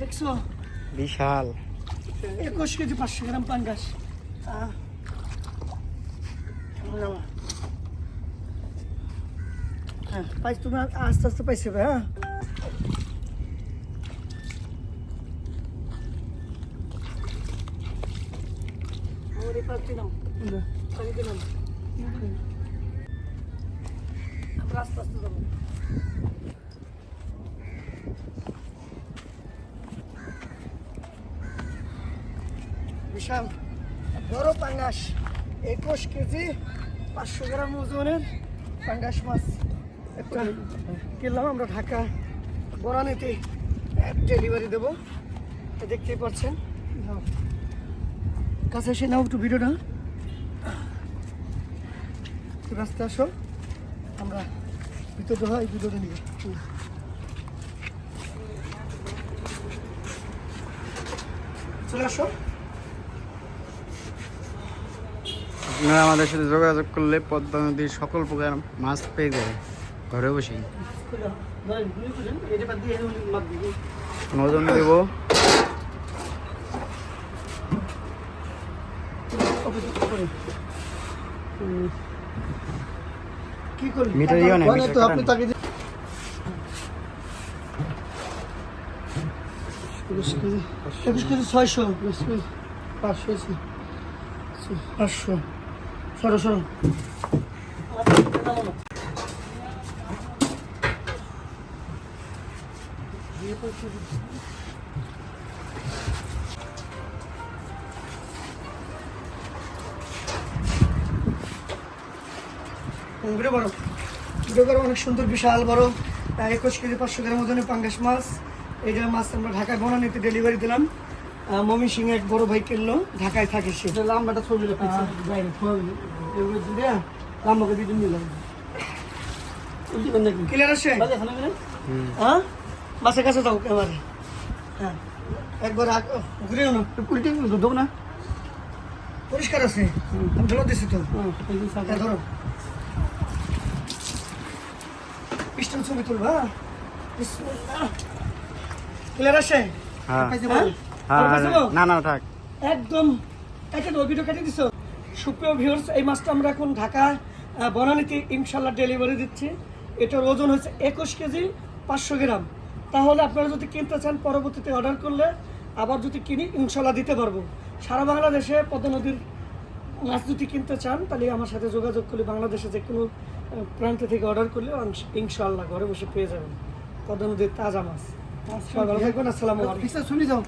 দেখছ? বিশাল। একুশ কেজি পাঁচশো গ্রাম পাঙ্গাস আহ। বাবা। হ্যাঁ পাইছ তুমি আস্তে আস্তে পাইছে হ্যাঁ? আমার এপার দিলাম পানি দিলাম আস্তে আস্তে যাব। বিশাল, বড় পাঙ্গাস, একুশ কেজি, পাঁচশো গ্রাম ওজনের পাঙ্গাস মাছ। একটা কিনলাম আমরা ঢাকা বরানিতে ডেলিভারি দেবো। দেখতেই পাচ্ছেন। কাছে এসে নাও একটু ভিডিওটা। রাস্তা আসো। আমরা ভিতরে। চলে আসো। আপনারা আমাদের সাথে যোগাযোগ করলে পদ্মা নদীর সকল প্রকার মাছ পেয়ে যাবেন। ঘরে বসেই। মাপ দেব। কি করবি মিটার ইয়ে নেই, তো আপনি তাকে একুশ কেজি ছয়শো পাঁচশো পাঁচশো সরো সরো ভিডিও বড় ভিডিও করো অনেক সুন্দর বিশাল বড় একুশ কেজি পাঁচশো গ্রাম ওজনের পাঙ্গাস মাছ। এইটা মাছ আমরা ঢাকায় বনানীতে ডেলিভারি দিলাম। মমি সিং এক বড় ভাই কিনলো ঢাকায় থাকে সে। লাম্বাটা ছবি লাম্বাকে দিয়ে নিলাম ক্লিয়ার আছে? হ্যাঁ? মাছের কাছে যাও এবারে। হ্যাঁ। একবার ও, না কুলটি দেবো না। পরিষ্কার আছে। আমি ঢেলে দিছি তো। হ্যাঁ হ্যাঁ ধরো। পিস্টন ছবি তুলবা? ক্লিয়ার আছে হ্যাঁ। হ্যাঁ তো? না না থাক। একদম। কেটে দাও ভিডিও কেটে দিছো? সুপ্রিয় ভিউয়ার্স এই মাছটা আমরা এখন ঢাকা বনানীতে ইনশাল্লাহ ডেলিভারি দিচ্ছি। এটার ওজন হচ্ছে একুশ কেজি পাঁচশো গ্রাম। তাহলে আপনারা যদি কিনতে চান পরবর্তীতে অর্ডার করলে আবার যদি কিনি ইনশাল্লাহ দিতে পারব। সারা বাংলাদেশে পদ্মা নদীর মাছ যদি কিনতে চান তাহলে আমার সাথে যোগাযোগ করলে বাংলাদেশে যে কোনো প্রান্ত থেকে অর্ডার করলে ইনশাল্লাহ ঘরে বসে পেয়ে যাবেন। পদ্মা নদীর তাজা মাছ। সবাই ভালো থাকবেন আসসালামু আলাইকুম। শুনি যাও।